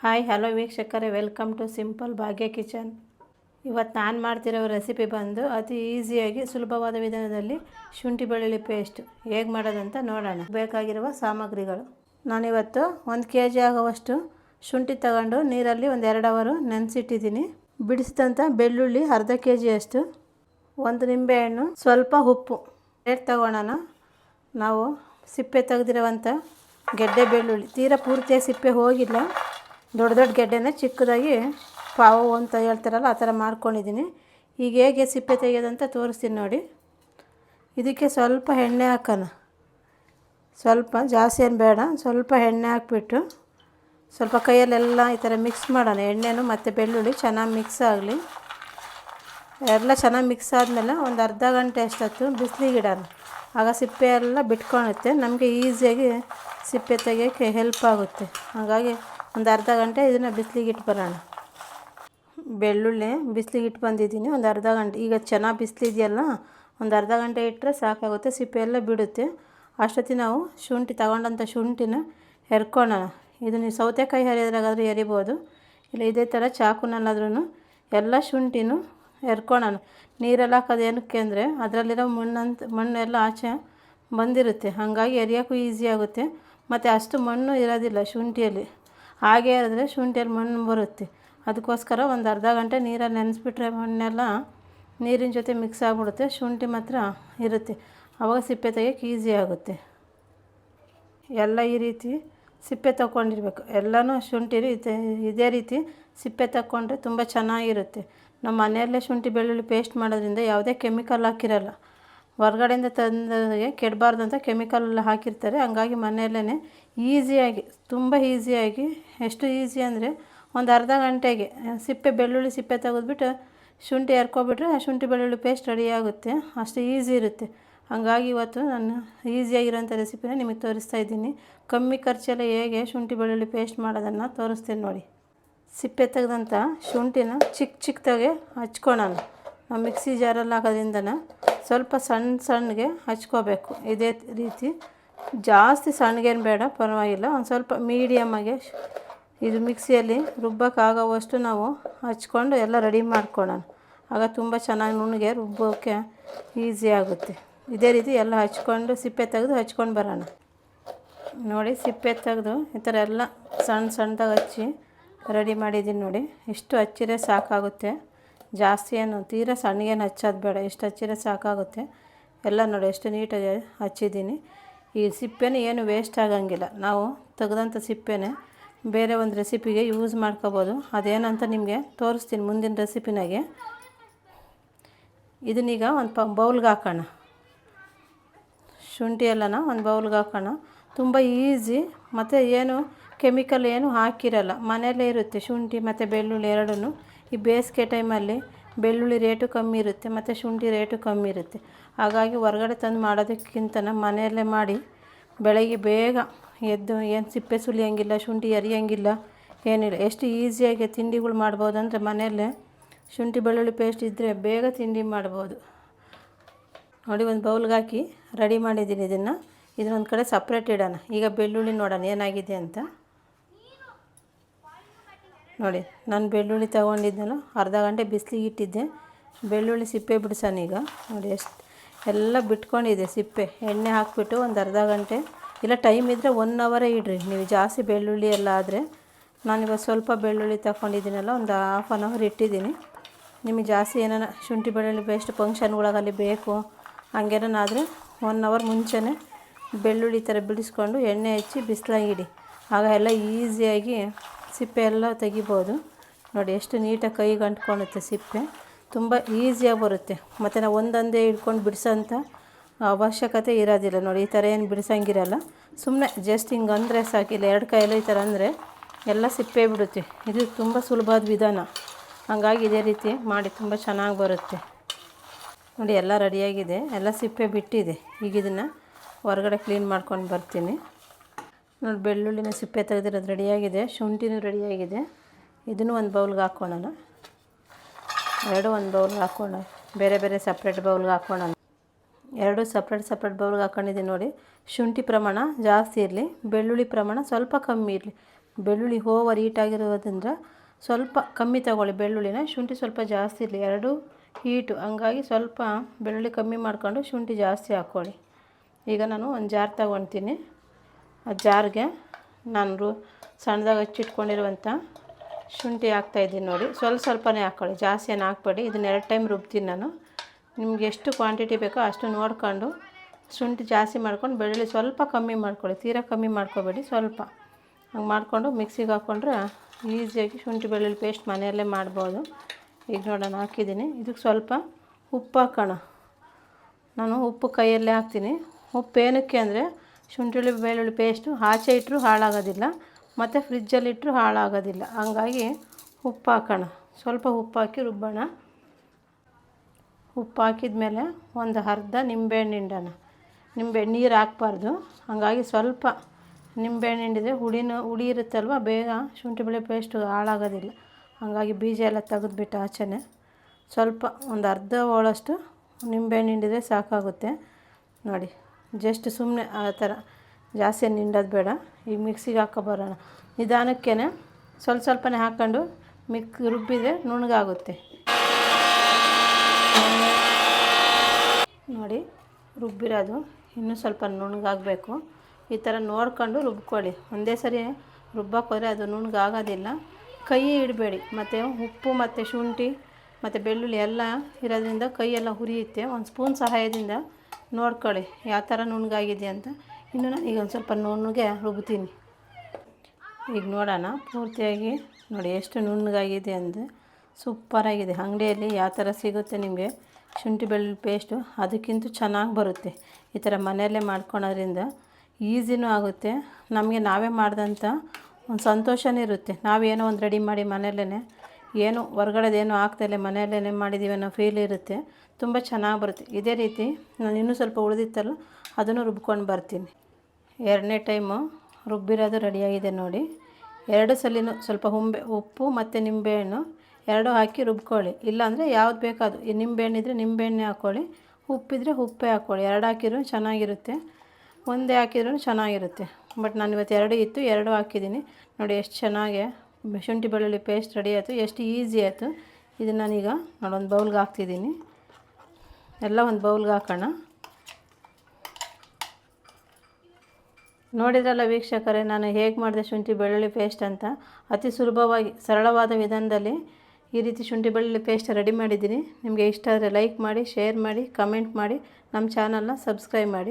Hi hello ವೀಕ್ಷಕರೇ welcome to simple Bhagya kitchen ಇವತ್ತು ನಾನು ಮಾಡ್ತಿರೋ ರೆಸಿಪಿ ಬಂದು ಅತಿ ಈಸಿಯಾಗಿ ಸುಲಭವಾದ ವಿಧಾನದಲ್ಲಿ ಶುಂಠಿ ಬೆಳ್ಳುಳ್ಳಿ ಪೇಸ್ಟ್ ಹೇಗೆ ಮಾಡೋದಂತ ನೋಡೋಣ. ಬೇಕಾಗಿರುವ ಸಾಮಗ್ರಿಗಳು. ನಾನಿವತ್ತು ಒಂದು ಕೆ ಜಿ ಆಗುವಷ್ಟು ಶುಂಠಿ ತಗೊಂಡು ನೀರಲ್ಲಿ ಒಂದು ಎರಡು ಅವರು ನೆನೆಸಿಟ್ಟಿದ್ದೀನಿ. ಬಿಡಿಸಿದಂಥ ಬೆಳ್ಳುಳ್ಳಿ ಅರ್ಧ ಕೆ ಜಿಯಷ್ಟು ಒಂದು ನಿಂಬೆಹಣ್ಣು ಸ್ವಲ್ಪ ಉಪ್ಪು. ರೇಟ್ ತಗೊಳ್ಳೋಣ ನಾವು ಸಿಪ್ಪೆ ತೆಗೆದಿರುವಂಥ ಗೆಡ್ಡೆ ಬೆಳ್ಳುಳ್ಳಿ. ತೀರಾ ಪೂರ್ತಿಯಾಗಿ ಸಿಪ್ಪೆ ಹೋಗಿಲ್ಲ. ದೊಡ್ಡ ದೊಡ್ಡ ಗೆಡ್ಡೆನ ಚಿಕ್ಕದಾಗಿ ಪಾವು ಅಂತ ಹೇಳ್ತಾರಲ್ಲ ಆ ಥರ ಮಾಡ್ಕೊಂಡಿದ್ದೀನಿ ಈಗ ಹೇಗೆ ಸಿಪ್ಪೆ ತೆಗೆಯೋದಂತ ತೋರಿಸ್ತೀನಿ ನೋಡಿ. ಇದಕ್ಕೆ ಸ್ವಲ್ಪ ಎಣ್ಣೆ ಹಾಕೋಣ. ಸ್ವಲ್ಪ ಜಾಸ್ತಿ ಏನು ಬೇಡ, ಸ್ವಲ್ಪ ಎಣ್ಣೆ ಹಾಕ್ಬಿಟ್ಟು ಸ್ವಲ್ಪ ಕೈಯಲ್ಲೆಲ್ಲ ಈ ಥರ ಮಿಕ್ಸ್ ಮಾಡೋಣ. ಎಣ್ಣೆನು ಮತ್ತು ಬೆಳ್ಳುಳ್ಳಿ ಚೆನ್ನಾಗಿ ಮಿಕ್ಸ್ ಆಗಲಿ. ಎಲ್ಲ ಚೆನ್ನಾಗಿ ಮಿಕ್ಸ್ ಆದಮೇಲೆ ಒಂದು ಅರ್ಧ ಗಂಟೆ ಅಷ್ಟೊತ್ತು ಬಿಸಿಲಿಗಿಡೋಣ. ಆಗ ಸಿಪ್ಪೆ ಎಲ್ಲ ಬಿಟ್ಕೊಳುತ್ತೆ. ನಮಗೆ ಈಸಿಯಾಗಿ ಸಿಪ್ಪೆ ತೆಗಿಯೋಕ್ಕೆ ಹೆಲ್ಪ್ ಆಗುತ್ತೆ. ಹಾಗಾಗಿ ಒಂದು ಅರ್ಧ ಗಂಟೆ ಇದನ್ನು ಬಿಸಿಲಿಗೆ ಇಟ್ಟು ಬರೋಣ. ಬೆಳ್ಳುಳ್ಳಿ ಬಿಸಿಲಿಗೆ ಇಟ್ಟು ಬಂದಿದ್ದೀನಿ. ಒಂದು ಅರ್ಧ ಗಂಟೆ ಈಗ ಚೆನ್ನಾಗಿ ಬಿಸಿಲಿದೆಯಲ್ಲ, ಒಂದು ಅರ್ಧ ಗಂಟೆ ಇಟ್ಟರೆ ಸಾಕಾಗುತ್ತೆ, ಸಿಪ್ಪೆ ಎಲ್ಲ ಬಿಡುತ್ತೆ. ಅಷ್ಟೊತ್ತಿಗೆ ನಾವು ಶುಂಠಿ ತಗೊಂಡಂಥ ಶುಂಠಿನ ಹೆರ್ಕೊಳ್ಳೋಣ ಇದು ನೀವು ಸೌತೆಕಾಯಿ ಹರಿಯೋದ್ರಾಗಾದ್ರೂ ಎರಿಬೋದು. ಇಲ್ಲ ಇದೇ ಥರ ಚಾಕುನಲ್ಲಾದ್ರೂ ಎಲ್ಲ ಶುಂಠಿನೂ ಎರ್ಕೊಳ್ಳೋಣ ನೀರೆಲ್ಲ ಹಾಕೋದು ಏನಕ್ಕೆ ಅಂದರೆ, ಅದರಲ್ಲಿರೋ ಮಣ್ಣಂತ ಮಣ್ಣೆಲ್ಲ ಆಚೆ ಬಂದಿರುತ್ತೆ. ಹಾಗಾಗಿ ಎರಿಯೋಕ್ಕೂ ಈಸಿ ಆಗುತ್ತೆ. ಮತ್ತು ಅಷ್ಟು ಮಣ್ಣು ಇರೋದಿಲ್ಲ ಶುಂಠಿಯಲ್ಲಿ. ಹಾಗೆ ಇರಿದ್ರೆ ಶುಂಠಿಯಲ್ಲಿ ಮಣ್ಣು ಬರುತ್ತೆ. ಅದಕ್ಕೋಸ್ಕರ ಒಂದು ಅರ್ಧ ಗಂಟೆ ನೀರಲ್ಲಿ ನೆನೆಸ್ಬಿಟ್ರೆ ಮಣ್ಣೆಲ್ಲ ನೀರಿನ ಜೊತೆ ಮಿಕ್ಸ್ ಆಗಿಬಿಡುತ್ತೆ. ಶುಂಠಿ ಮಾತ್ರ ಇರುತ್ತೆ. ಆವಾಗ ಸಿಪ್ಪೆ ತೆಗಿಯೋಕ್ಕೆ ಈಸಿ ಆಗುತ್ತೆ. ಎಲ್ಲ ಈ ರೀತಿ ಸಿಪ್ಪೆ ತಗೊಂಡಿರ್ಬೇಕು ಎಲ್ಲನೂ ಶುಂಠಿ ಇದೇ ರೀತಿ ಸಿಪ್ಪೆ ತಗೊಂಡ್ರೆ ತುಂಬ ಚೆನ್ನಾಗಿರುತ್ತೆ. ನಮ್ಮ ಮನೆಯಲ್ಲೇ ಶುಂಠಿ ಬೆಳ್ಳುಳ್ಳಿ ಪೇಸ್ಟ್ ಮಾಡೋದ್ರಿಂದ ಯಾವುದೇ ಕೆಮಿಕಲ್ ಹಾಕಿರಲ್ಲ. ಹೊರಗಡೆಯಿಂದ ತಂದಿಗೆ ಕೆಡಬಾರ್ದು ಅಂತ ಕೆಮಿಕಲ್ ಹಾಕಿರ್ತಾರೆ. ಹಂಗಾಗಿ ಮನೆಯಲ್ಲೇ ಈಸಿಯಾಗಿ, ತುಂಬ ಈಸಿಯಾಗಿ, ಎಷ್ಟು ಈಸಿ ಅಂದರೆ ಒಂದು ಅರ್ಧ ಗಂಟೆಗೆ, ಸಿಪ್ಪೆ, ಬೆಳ್ಳುಳ್ಳಿ ಸಿಪ್ಪೆ ತೆಗೆದ್ಬಿಟ್ಟು ಶುಂಠಿ ಎರ್ಕೊಬಿಟ್ರೆ ಆ ಶುಂಠಿ, ಬೆಳ್ಳುಳ್ಳಿ ಪೇಸ್ಟ್ ರೆಡಿ ಆಗುತ್ತೆ. ಅಷ್ಟು ಈಸಿ ಇರುತ್ತೆ. ಹಾಗಾಗಿ ಇವತ್ತು ನಾನು ಈಸಿಯಾಗಿರೋಂಥ ರೆಸಿಪಿನ ನಿಮಗೆ ತೋರಿಸ್ತಾ ಇದ್ದೀನಿ. ಕಮ್ಮಿ ಖರ್ಚೆಲ್ಲ ಹೇಗೆ ಶುಂಠಿ, ಬೆಳ್ಳುಳ್ಳಿ ಪೇಸ್ಟ್ ಮಾಡೋದನ್ನು ತೋರಿಸ್ತೀನಿ ನೋಡಿ. ಸಿಪ್ಪೆ ತೆಗೆದಂಥ ಶುಂಠಿನ ಚಿಕ್ಕ ಚಿಕ್ಕದಾಗೆ ಹಚ್ಕೊಳೋಣ. ನಾವು ಮಿಕ್ಸಿ ಜಾರಲ್ಲಿ ಹಾಕೋದ್ರಿಂದನ ಸ್ವಲ್ಪ ಸಣ್ಣ ಸಣ್ಣಗೆ ಹಚ್ಕೋಬೇಕು. ಇದೇ ರೀತಿ ಜಾಸ್ತಿ ಸಣ್ಣಗೇನು ಬೇಡ, ಪರವಾಗಿಲ್ಲ. ಒಂದು ಸ್ವಲ್ಪ ಮೀಡಿಯಮ್ಮಾಗೆ ಇದು ಮಿಕ್ಸಿಯಲ್ಲಿ ರುಬ್ಬೋಕ್ಕಾಗೋವಷ್ಟು ನಾವು ಹಚ್ಕೊಂಡು ಎಲ್ಲ ರೆಡಿ ಮಾಡ್ಕೊಳ್ಳೋಣ. ಆಗ ತುಂಬ ಚೆನ್ನಾಗಿ ನುಣ್ಣಗೆ ರುಬ್ಬೋಕ್ಕೆ ಈಸಿ ಆಗುತ್ತೆ. ಇದೇ ರೀತಿ ಎಲ್ಲ ಹಚ್ಕೊಂಡು ಸಿಪ್ಪೆ ತೆಗೆದು ಹಚ್ಕೊಂಡು ಬರೋಣ. ನೋಡಿ, ಸಿಪ್ಪೆ ತೆಗೆದು ಈ ಥರ ಎಲ್ಲ ಸಣ್ಣ ಸಣ್ಣದಾಗಿ ಹಚ್ಚಿ ರೆಡಿ ಮಾಡಿದ್ದೀನಿ ನೋಡಿ. ಇಷ್ಟು ಹಚ್ಚಿದ್ರೆ ಸಾಕಾಗುತ್ತೆ. ಜಾಸ್ತಿ ಏನು ತೀರಾ ಸಣ್ಣಗೇನು ಹಚ್ಚೋದು ಬೇಡ, ಎಷ್ಟು ಹಚ್ಚಿದ್ರೆ ಸಾಕಾಗುತ್ತೆ. ಎಲ್ಲ ನೋಡಿ, ಎಷ್ಟು ನೀಟಾಗಿ ಹಚ್ಚಿದ್ದೀನಿ. ಈ ಸಿಪ್ಪೆನೇ ಏನು ವೇಸ್ಟ್ ಆಗಂಗಿಲ್ಲ. ನಾವು ತೆಗೆದಂಥ ಸಿಪ್ಪೆನೇ ಬೇರೆ ಒಂದು ರೆಸಿಪಿಗೆ ಯೂಸ್ ಮಾಡ್ಕೋಬೋದು. ಅದೇನಂತ ನಿಮಗೆ ತೋರಿಸ್ತೀನಿ ಮುಂದಿನ ರೆಸಿಪಿನಾಗೆ ಇದನ್ನೀಗ ಒಂದು ಪ ಬೌಲ್ಗೆ ಹಾಕೋಣ. ಶುಂಠಿ ಎಲ್ಲನ ಒಂದು ಬೌಲ್ಗೆ ಹಾಕೋಣ. ತುಂಬ ಈಸಿ ಮತ್ತು ಏನು ಕೆಮಿಕಲ್ ಏನು ಹಾಕಿರಲ್ಲ. ಮನೆಯಲ್ಲೇ ಇರುತ್ತೆ ಶುಂಠಿ ಮತ್ತು ಬೆಳ್ಳುಳ್ಳಿ ಎರಡೂ ಈ ಬೇಸಿಗೆ ಟೈಮಲ್ಲಿ ಬೆಳ್ಳುಳ್ಳಿ ರೇಟು ಕಮ್ಮಿ ಇರುತ್ತೆ, ಮತ್ತು ಶುಂಠಿ ರೇಟು ಕಮ್ಮಿ ಇರುತ್ತೆ. ಹಾಗಾಗಿ ಹೊರ್ಗಡೆ ತಂದು ಮಾಡೋದಕ್ಕಿಂತ ಮನೆಯಲ್ಲೇ ಮಾಡಿ ಬೆಳಗ್ಗೆ ಬೇಗ ಎದ್ದು ಏನು ಸಿಪ್ಪೆ ಸುಲಿಯೋಂಗಿಲ್ಲ, ಶುಂಠಿ ಎರಿಯೋಂಗಿಲ್ಲ, ಏನಿಲ್ಲ, ಎಷ್ಟು ಈಸಿಯಾಗಿ ತಿಂಡಿಗಳು ಮಾಡ್ಬೋದು ಅಂದರೆ ಮನೆಯಲ್ಲೇ ಶುಂಠಿ ಬೆಳ್ಳುಳ್ಳಿ ಪೇಸ್ಟ್ ಇದ್ದರೆ ಬೇಗ ತಿಂಡಿ ಮಾಡ್ಬೋದು. ನೋಡಿ, ಒಂದು ಬೌಲ್ಗೆ ಹಾಕಿ ರೆಡಿ ಮಾಡಿದ್ದೀನಿ ಇದನ್ನು. ಇದನ್ನೊಂದು ಕಡೆ ಸಪ್ರೇಟ್ ಇಡೋಣ. ಈಗ ಬೆಳ್ಳುಳ್ಳಿ ನೋಡೋಣ ಏನಾಗಿದೆ ಅಂತ. ನೋಡಿ, ನಾನು ಬೆಳ್ಳುಳ್ಳಿ ತೊಗೊಂಡಿದ್ದೆನಲ್ಲ ಅರ್ಧ ಗಂಟೆ ಬಿಸಿಲಿಗೆ ಇಟ್ಟಿದ್ದೆ. ಬೆಳ್ಳುಳ್ಳಿ ಸಿಪ್ಪೆ ಬಿಡಿಸೋಣ ಈಗ. ನೋಡಿ, ಎಷ್ಟು, ಎಲ್ಲ ಬಿಟ್ಕೊಂಡಿದೆ ಸಿಪ್ಪೆ. ಎಣ್ಣೆ ಹಾಕಿಬಿಟ್ಟು ಒಂದು ಅರ್ಧ ಗಂಟೆ. ಇಲ್ಲ, ಟೈಮ್ ಇದ್ದರೆ ಒನ್ ಅವರೇ ಇಡ್ರಿ. ನೀವು ಜಾಸ್ತಿ ಬೆಳ್ಳುಳ್ಳಿ ಎಲ್ಲ ಆದರೆ. ನಾನಿವಾಗ ಸ್ವಲ್ಪ ಬೆಳ್ಳುಳ್ಳಿ ತಗೊಂಡಿದ್ದೀನಲ್ಲ, ಒಂದು ಹಾಫ್ ಆನ್ ಅವರ್ ಇಟ್ಟಿದ್ದೀನಿ. ನಿಮಗೆ ಜಾಸ್ತಿ ಏನಾರ ಶುಂಠಿ ಬೆಳ್ಳುಳ್ಳಿ ಪೇಸ್ಟ್ ಫಂಕ್ಷನ್ಗಳಾಗಲ್ಲಿ ಬೇಕು ಹಂಗೇನಾದ್ರೆ ಒನ್ ಅವರ್ ಮುಂಚೆನೇ ಬೆಳ್ಳುಳ್ಳಿ ಥರ ಬಿಡಿಸ್ಕೊಂಡು ಎಣ್ಣೆ ಹಚ್ಚಿ ಬಿಸಿಲಾಗಿಡಿ ಆಗ ಎಲ್ಲ ಈಸಿಯಾಗಿ ಸಿಪ್ಪೆ ಎಲ್ಲ ತೆಗಿಬೋದು. ನೋಡಿ ಎಷ್ಟು ನೀಟಾಗಿ ಕೈಗೆ ಅಂಟ್ಕೊಳುತ್ತೆ ಸಿಪ್ಪೆ. ತುಂಬ ಈಸಿಯಾಗಿ ಬರುತ್ತೆ. ಮತ್ತು ನಾವು ಒಂದೊಂದೇ ಹಿಡ್ಕೊಂಡು ಬಿಡಿಸೋಂಥ ಅವಶ್ಯಕತೆ ಇರೋದಿಲ್ಲ. ನೋಡಿ ಈ ಥರ ಏನು ಬಿಡಿಸಂಗಿರಲ್ಲ. ಸುಮ್ಮನೆ ಜಸ್ಟ್ ಹಿಂಗೆ ಅಂದರೆ ಸಾಕಿಲ್ಲ ಎರಡು ಕೈಯಲ್ಲ ಈ ಥರ ಅಂದರೆ ಎಲ್ಲ ಸಿಪ್ಪೆ ಬಿಡುತ್ತೆ. ಇದು ತುಂಬ ಸುಲಭದ ವಿಧಾನ. ಹಂಗಾಗಿ ಇದೇ ರೀತಿ ಮಾಡಿ ತುಂಬ ಚೆನ್ನಾಗಿ ಬರುತ್ತೆ. ನೋಡಿ ಎಲ್ಲ ರೆಡಿಯಾಗಿದೆ ಎಲ್ಲ ಸಿಪ್ಪೆ ಬಿಟ್ಟಿದೆ. ಈಗ ಇದನ್ನು ಹೊರಗಡೆ ಕ್ಲೀನ್ ಮಾಡ್ಕೊಂಡು ಬರ್ತೀನಿ. ನೋಡಿ, ಬೆಳ್ಳುಳ್ಳಿನ ಸಿಪ್ಪೆ ತೆಗೆದಿರೋದು ರೆಡಿಯಾಗಿದೆ. ಶುಂಠಿನೂ ರೆಡಿಯಾಗಿದೆ. ಇದನ್ನು ಒಂದು ಬೌಲ್ಗೆ ಹಾಕ್ಕೊಳ್ಳೋಣ ಎರಡು ಒಂದು ಬೌಲ್ಗೆ ಹಾಕ್ಕೊಳ್ಳೋಣ ಬೇರೆ ಬೇರೆ ಸಪ್ರೇಟ್ ಬೌಲ್ಗೆ ಹಾಕ್ಕೊಳ್ಳೋಣ ಎರಡು ಸಪ್ರೇಟ್ ಸಪ್ರೇಟ್ ಬೌಲ್ಗೆ ಹಾಕ್ಕೊಂಡಿದ್ದೀನಿ ನೋಡಿ. ಶುಂಠಿ ಪ್ರಮಾಣ ಜಾಸ್ತಿ ಇರಲಿ. ಬೆಳ್ಳುಳ್ಳಿ ಪ್ರಮಾಣ ಸ್ವಲ್ಪ ಕಮ್ಮಿ ಇರಲಿ. ಬೆಳ್ಳುಳ್ಳಿ ಓವರ್ ಹೀಟ್ ಆಗಿರೋದ್ರಿಂದ ಸ್ವಲ್ಪ ಕಮ್ಮಿ ತಗೊಳ್ಳಿ ಬೆಳ್ಳುಳ್ಳಿನ. ಶುಂಠಿ ಸ್ವಲ್ಪ ಜಾಸ್ತಿ ಇರಲಿ. ಎರಡು ಹೀಟು. ಹಂಗಾಗಿ ಸ್ವಲ್ಪ ಬೆಳ್ಳುಳ್ಳಿ ಕಮ್ಮಿ ಮಾಡಿಕೊಂಡು ಶುಂಠಿ ಜಾಸ್ತಿ ಹಾಕ್ಕೊಳ್ಳಿ ಈಗ ನಾನು ಒಂದು ಜಾರ್ ತಗೊಳ್ತೀನಿ ಆ ಜಾರ್ಗೆ ನಾನು ರು ಸಣ್ಣದಾಗಿ ಹಚ್ಚಿಟ್ಕೊಂಡಿರುವಂಥ ಶುಂಠಿ ಹಾಕ್ತಾಯಿದ್ದೀನಿ ನೋಡಿ. ಸ್ವಲ್ಪ ಸ್ವಲ್ಪನೇ ಹಾಕ್ಕೊಳ್ಳಿ ಜಾಸ್ತಿ ಏನು ಹಾಕ್ಬೇಡಿ. ಇದನ್ನ ಎರಡು ಟೈಮ್ ರುಬ್ತೀನಿ ನಾನು. ನಿಮ್ಗೆ ಎಷ್ಟು ಕ್ವಾಂಟಿಟಿ ಬೇಕೋ ಅಷ್ಟು ನೋಡ್ಕೊಂಡು ಶುಂಠಿ ಜಾಸ್ತಿ ಮಾಡ್ಕೊಂಡು ಬೆಳ್ಳುಳ್ಳಿ ಸ್ವಲ್ಪ ಕಮ್ಮಿ ಮಾಡ್ಕೊಳ್ಳಿ. ತೀರಾ ಕಮ್ಮಿ ಮಾಡ್ಕೋಬೇಡಿ, ಸ್ವಲ್ಪ. ಹಂಗೆ ಮಾಡಿಕೊಂಡು ಮಿಕ್ಸಿಗೆ ಹಾಕ್ಕೊಂಡ್ರೆ ಈಸಿಯಾಗಿ ಶುಂಠಿ ಬೆಳ್ಳುಳ್ಳಿ ಪೇಸ್ಟ್ ಮನೆಯಲ್ಲೇ ಮಾಡ್ಬೋದು. ಈಗ ನೋಡೋಣ, ಹಾಕಿದ್ದೀನಿ. ಇದಕ್ಕೆ ಸ್ವಲ್ಪ ಉಪ್ಪು ಹಾಕೋಣ. ನಾನು ಉಪ್ಪು ಕೈಯಲ್ಲೇ ಹಾಕ್ತೀನಿ. ಉಪ್ಪು ಏನಕ್ಕೆ ಅಂದರೆ ಶುಂಠಿ ಬೆಳ್ಳುಳ್ಳಿ ಪೇಸ್ಟು ಆಚೆ ಇಟ್ಟರೂ ಹಾಳಾಗೋದಿಲ್ಲ, ಮತ್ತು ಫ್ರಿಜ್ಜಲ್ಲಿ ಇಟ್ಟರು ಹಾಳಾಗೋದಿಲ್ಲ. ಹಂಗಾಗಿ ಉಪ್ಪು ಹಾಕೋಣ. ಸ್ವಲ್ಪ ಉಪ್ಪು ಹಾಕಿ ರುಬ್ಬೋಣ. ಉಪ್ಪು ಹಾಕಿದ ಮೇಲೆ ಒಂದು ಅರ್ಧ ನಿಂಬೆಹಣ್ಣು ಹಿಂಡೋಣ. ನಿಂಬೆ ನೀರು ಹಾಕ್ಬಾರ್ದು. ಹಾಗಾಗಿ ಸ್ವಲ್ಪ ನಿಂಬೆಹಣ್ಣು ಹಿಂಡಿದ್ರೆ ಹುಳಿನ, ಹುಳಿ ಇರುತ್ತಲ್ವ, ಬೇಗ ಶುಂಠಿ ಬೆಳೆ ಪೇಸ್ಟು ಹಾಳಾಗೋದಿಲ್ಲ. ಹಾಗಾಗಿ ಬೀಜ ಎಲ್ಲ ತೆಗೆದುಬಿಟ್ಟು ಆಚೆನೆ. ಸ್ವಲ್ಪ ಒಂದು ಅರ್ಧ ಹೋಳಷ್ಟು ನಿಂಬೆಹಣ್ಣು ಹಿಂಡಿದ್ರೆ ಸಾಕಾಗುತ್ತೆ. ನೋಡಿ. ಜಸ್ಟ್ ಸುಮ್ಮನೆ ಆ ಥರ ಜಾಸ್ತಿ ನಿಂಡೋದು ಬೇಡ. ಈಗ ಮಿಕ್ಸಿಗೆ ಹಾಕೊಬರೋಣ ನಿಧಾನಕ್ಕೇ ಸ್ವಲ್ಪ ಸ್ವಲ್ಪನೇ ಹಾಕ್ಕೊಂಡು ಮಿಕ್ ರುಬ್ಬಿದರೆ ನುಣ್ಣಗಾಗುತ್ತೆ ನೋಡಿ, ರುಬ್ಬಿರೋದು ಇನ್ನೂ ಸ್ವಲ್ಪ ನುಣ್ಣಗಾಗಬೇಕು ಈ ಥರ ನೋಡ್ಕೊಂಡು ರುಬ್ಕೊಳ್ಳಿ. ಒಂದೇ ಸರಿ ರುಬ್ಬಕ್ಕೋದ್ರೆ ಅದು ನುಣ್ಣಗಾಗೋದಿಲ್ಲ ಕೈ ಇಡಬೇಡಿ. ಮತ್ತು ಉಪ್ಪು, ಮತ್ತು ಶುಂಠಿ, ಮತ್ತು ಬೆಳ್ಳುಳ್ಳಿ ಎಲ್ಲ ಇರೋದ್ರಿಂದ ಕೈಯೆಲ್ಲ ಹುರಿಯುತ್ತೆ. ಒಂದು ಸ್ಪೂನ್ ಸಹಾಯದಿಂದ ನೋಡ್ಕೊಳ್ಳಿ, ಯಾವ ಥರ ನುಣ್ಣಗಾಗಿದೆ ಅಂತ. ಇನ್ನು ನಾನು ಈಗ ಒಂದು ಸ್ವಲ್ಪ ನುಣ್ಣಗೆ ರುಬ್ತೀನಿ. ಈಗ ನೋಡೋಣ, ಪೂರ್ತಿಯಾಗಿ ನೋಡಿ ಎಷ್ಟು ನುಣ್ಣಗಾಗಿದೆ ಅಂದರೆ ಸೂಪರಾಗಿದೆ, ಅಂಗಡಿಯಲ್ಲಿ ಯಾವ ಥರ ಸಿಗುತ್ತೆ ನಿಮಗೆ ಶುಂಠಿ ಬೆಳ್ಳುಳ್ಳಿ ಪೇಸ್ಟು ಅದಕ್ಕಿಂತ ಚೆನ್ನಾಗಿ ಬರುತ್ತೆ. ಈ ಥರ ಮನೆಯಲ್ಲೇ ಮಾಡ್ಕೊಳೋದ್ರಿಂದ ಈಸಿನೂ ಆಗುತ್ತೆ. ನಮಗೆ ನಾವೇ ಮಾಡಿದಂಥ ಒಂದು ಸಂತೋಷನೇ ಇರುತ್ತೆ. ನಾವೇನೋ ಒಂದು ರೆಡಿ ಮಾಡಿ ಮನೆಯಲ್ಲೇ ಏನು ಹೊರ್ಗಡೆದೇನು ಇಲ್ಲ ಮನೆಯಲ್ಲೇ ಮಾಡಿದ್ದೀವಿ ಅನ್ನೋ ಫೀಲ್ ಇರುತ್ತೆ. ತುಂಬ ಚೆನ್ನಾಗಿ ಬರುತ್ತೆ. ಇದೇ ರೀತಿ ನಾನು ಇನ್ನೂ ಸ್ವಲ್ಪ ಉಳಿದಿತ್ತಲ್ಲ, ಅದನ್ನು ರುಬ್ಕೊಂಡು ಬರ್ತೀನಿ. ಎರಡನೇ ಟೈಮು ರುಬ್ಬಿರೋದು ರೆಡಿಯಾಗಿದೆ ನೋಡಿ. ಎರಡು ಸಲಿನೂ ಸ್ವಲ್ಪ ಹುಂಬೆ, ಉಪ್ಪು ಮತ್ತು ನಿಂಬೆಹಣ್ಣು ಎರಡು ಹಾಕಿ ರುಬ್ಕೊಳ್ಳಿ. ಇಲ್ಲಾಂದರೆ ಯಾವ್ದು ಬೇಕಾದ್ರು, ಈ ನಿಂಬೆಹಣ್ಣಿದ್ರೆ ನಿಂಬೆಹಣ್ಣೆ ಹಾಕ್ಕೊಳ್ಳಿ ಉಪ್ಪಿದ್ರೆ ಉಪ್ಪೇ ಹಾಕ್ಕೊಳ್ಳಿ ಎರಡು ಹಾಕಿದ್ರು ಚೆನ್ನಾಗಿರುತ್ತೆ. ಒಂದೇ ಹಾಕಿದ್ರೂ ಚೆನ್ನಾಗಿರುತ್ತೆ. ಬಟ್ ನಾನು ಇವತ್ತು ಎರಡು ಇತ್ತು, ಎರಡು ಹಾಕಿದ್ದೀನಿ. ನೋಡಿ, ಎಷ್ಟು ಚೆನ್ನಾಗಿ ಶುಂಠಿ ಬೆಳ್ಳುಳ್ಳಿ ಪೇಸ್ಟ್ ರೆಡಿ ಆಯಿತು. ಎಷ್ಟು ಈಸಿ ಆಯಿತು. ಇದನ್ನು ನಾನೀಗ ನೋಡೊಂದು ಬೌಲ್ಗೆ ಹಾಕ್ತಿದ್ದೀನಿ. ಎಲ್ಲ ಒಂದು ಬೌಲ್ಗೆ ಹಾಕೋಣ. ನೋಡಿದ್ರಲ್ಲ ವೀಕ್ಷಕರೇ, ನಾನು ಹೇಗೆ ಮಾಡಿದೆ ಶುಂಠಿ ಬೆಳ್ಳುಳ್ಳಿ ಪೇಸ್ಟ್ ಅಂತ. ಅತಿ ಸುಲಭವಾಗಿ, ಸರಳವಾದ ವಿಧಾನದಲ್ಲಿ ಈ ರೀತಿ ಶುಂಠಿ ಬೆಳ್ಳುಳ್ಳಿ ಪೇಸ್ಟ್ ರೆಡಿ ಮಾಡಿದ್ದೀನಿ. ನಿಮಗೆ ಇಷ್ಟ ಆದರೆ ಲೈಕ್ ಮಾಡಿ ಶೇರ್ ಮಾಡಿ ಕಮೆಂಟ್ ಮಾಡಿ. ನಮ್ಮ ಚಾನಲ್ನ ಸಬ್ಸ್ಕ್ರೈಬ್ ಮಾಡಿ.